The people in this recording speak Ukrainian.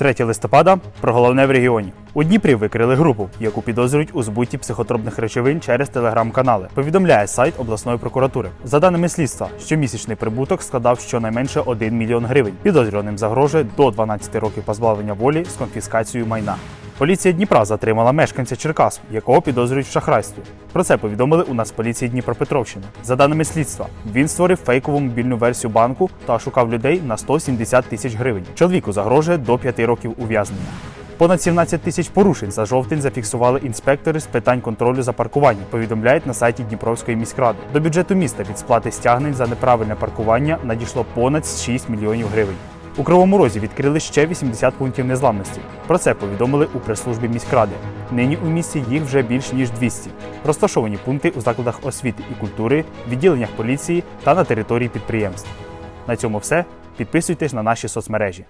3 листопада про головне в регіоні. У Дніпрі викрили групу, яку підозрюють у збутті психотропних речовин через телеграм-канали. Повідомляє сайт обласної прокуратури. За даними слідства, щомісячний прибуток складав щонайменше 1 мільйон гривень. Підозрюваним загрожує до 12 років позбавлення волі з конфіскацією майна. Поліція Дніпра затримала мешканця Черкас, якого підозрюють в шахрайстві. Про це повідомили у Нацполіції Дніпропетровщини. За даними слідства, він створив фейкову мобільну версію банку та шукав людей на 170 тисяч гривень. Чоловіку загрожує до 5 років ув'язнення. Понад 17 тисяч порушень за жовтень зафіксували інспектори з питань контролю за паркуванням. Повідомляють на сайті Дніпровської міськради. До бюджету міста від сплати стягнень за неправильне паркування надійшло понад 6 мільйонів гривень. У Кривому Розі відкрили ще 80 пунктів незламності. Про це повідомили у прес-службі міськради. Нині у місті їх вже більш ніж 200. Розташовані пункти у закладах освіти і культури, відділеннях поліції та на території підприємств. На цьому все. Підписуйтесь на наші соцмережі.